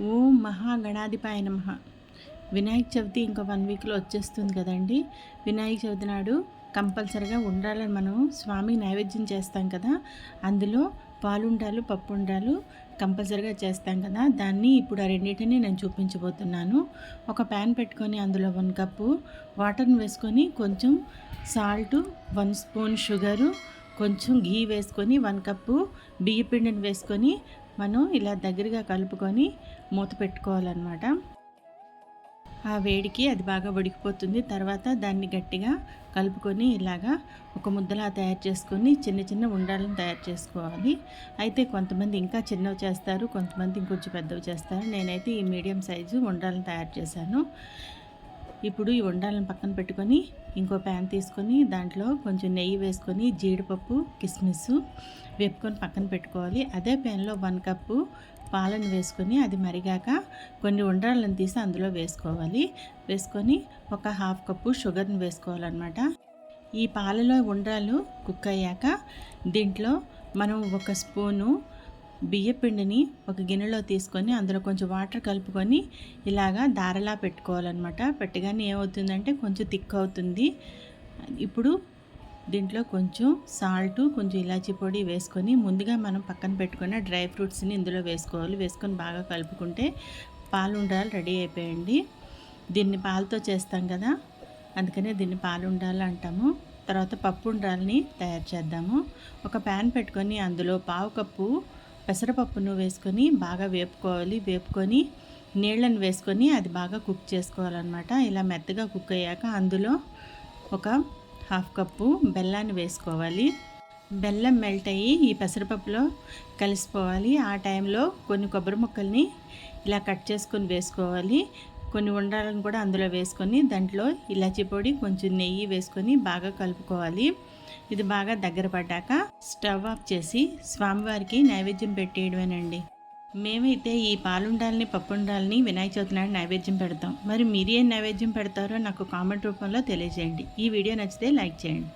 ఓం మహాగణాధిపాయ నమ. వినాయక చవితి ఇంకా వన్ వీక్లో వచ్చేస్తుంది కదండి. వినాయక చవితి నాడు కంపల్సరిగా ఉండాలని మనం స్వామి నైవేద్యం చేస్తాం కదా. అందులో పాలుండాలు పప్పుండాలు కంపల్సరిగా చేస్తాం కదా. దాన్ని ఇప్పుడు ఆ రెండింటిని నేను చూపించబోతున్నాను. ఒక ప్యాన్ పెట్టుకొని అందులో వన్ కప్పు వాటర్ని వేసుకొని కొంచెం సాల్ట్ వన్ స్పూన్ షుగరు కొంచెం ఘీ వేసుకొని వన్ కప్పు బియ్య పిండిని వేసుకొని మనం ఇలా దగ్గరగా కలుపుకొని మూత పెట్టుకోవాలన్నమాట. ఆ వేడికి అది బాగా ఉడికిపోతుంది తర్వాత దాన్ని గట్టిగా కలుపుకొని ఇలాగా ఒక ముద్దలా తయారు చేసుకొని చిన్న చిన్న ఉండాలను తయారు చేసుకోవాలి. అయితే కొంతమంది ఇంకా చిన్నవి చేస్తారు కొంతమంది ఇంకొంచెం పెద్దవి చేస్తారు. నేనైతే ఈ మీడియం సైజు ఉండాలను తయారు చేశాను. ఇప్పుడు ఈ ఉండాలను పక్కన పెట్టుకొని ఇంకో ప్యాన్ తీసుకొని దాంట్లో కొంచెం నెయ్యి వేసుకొని జీడిపప్పు కిస్మిస్ వేపుకొని పక్కన పెట్టుకోవాలి. అదే ప్యాన్లో వన్ కప్పు పాలను వేసుకొని అది మరిగాక కొన్ని ఉండ్రాలను తీసి అందులో వేసుకోవాలి. వేసుకొని ఒక హాఫ్ కప్పు షుగర్ని వేసుకోవాలన్నమాట. ఈ పాలలో ఉండ్రాలు కుక్ అయ్యాక దీంట్లో మనం ఒక స్పూను బియ్యపిండిని ఒక గిన్నెలో తీసుకొని అందులో కొంచెం వాటర్ కలుపుకొని ఇలాగా దారలా పెట్టుకోవాలన్నమాట. పెట్టగానే ఏమవుతుందంటే కొంచెం థిక్ అవుతుంది. ఇప్పుడు దీంట్లో కొంచెం సాల్ట్ కొంచెం ఇలాచీ పొడి వేసుకొని ముందుగా మనం పక్కన పెట్టుకున్న డ్రై ఫ్రూట్స్ని ఇందులో వేసుకోవాలి. వేసుకొని బాగా కలుపుకుంటే పాలు ఉండాలి రెడీ అయిపోయండి. దీన్ని పాలతో చేస్తాం కదా అందుకనే దీన్ని పాలు ఉండాలి అంటాము. తర్వాత పప్పు ఉండాలని తయారు చేద్దాము. ఒక ప్యాన్ పెట్టుకొని అందులో పావు కప్పు పెసరపప్పును వేసుకొని బాగా వేపుకోవాలి. వేపుకొని నీళ్ళను వేసుకొని అది బాగా కుక్ చేసుకోవాలన్నమాట. ఇలా మెత్తగా కుక్ అయ్యాక అందులో ఒక హాఫ్ కప్పు బెల్లాన్ని వేసుకోవాలి. బెల్లం మెల్ట్ అయ్యి ఈ పెసరపప్పులో కలిసిపోవాలి. ఆ టైంలో కొన్ని కొబ్బరి ముక్కల్ని ఇలా కట్ చేసుకొని వేసుకోవాలి. కొన్ని ఉండాలను కూడా అందులో వేసుకొని దాంట్లో ఇలాచి పొడి కొంచెం నెయ్యి వేసుకొని బాగా కలుపుకోవాలి. ఇది బాగా దగ్గర పడ్డాక స్టవ్ ఆఫ్ చేసి స్వామివారికి నైవేద్యం పెట్టేయడమేనండి. మేమైతే ఈ పాలుండాలని పప్పుండాలని వినాయక చవితి నాడు నైవేద్యం పెడతాం. మరి మీరు ఏం నైవేద్యం పెడతారో నాకు కామెంట్ రూపంలో తెలియజేయండి. ఈ వీడియో నచ్చితే లైక్ చేయండి.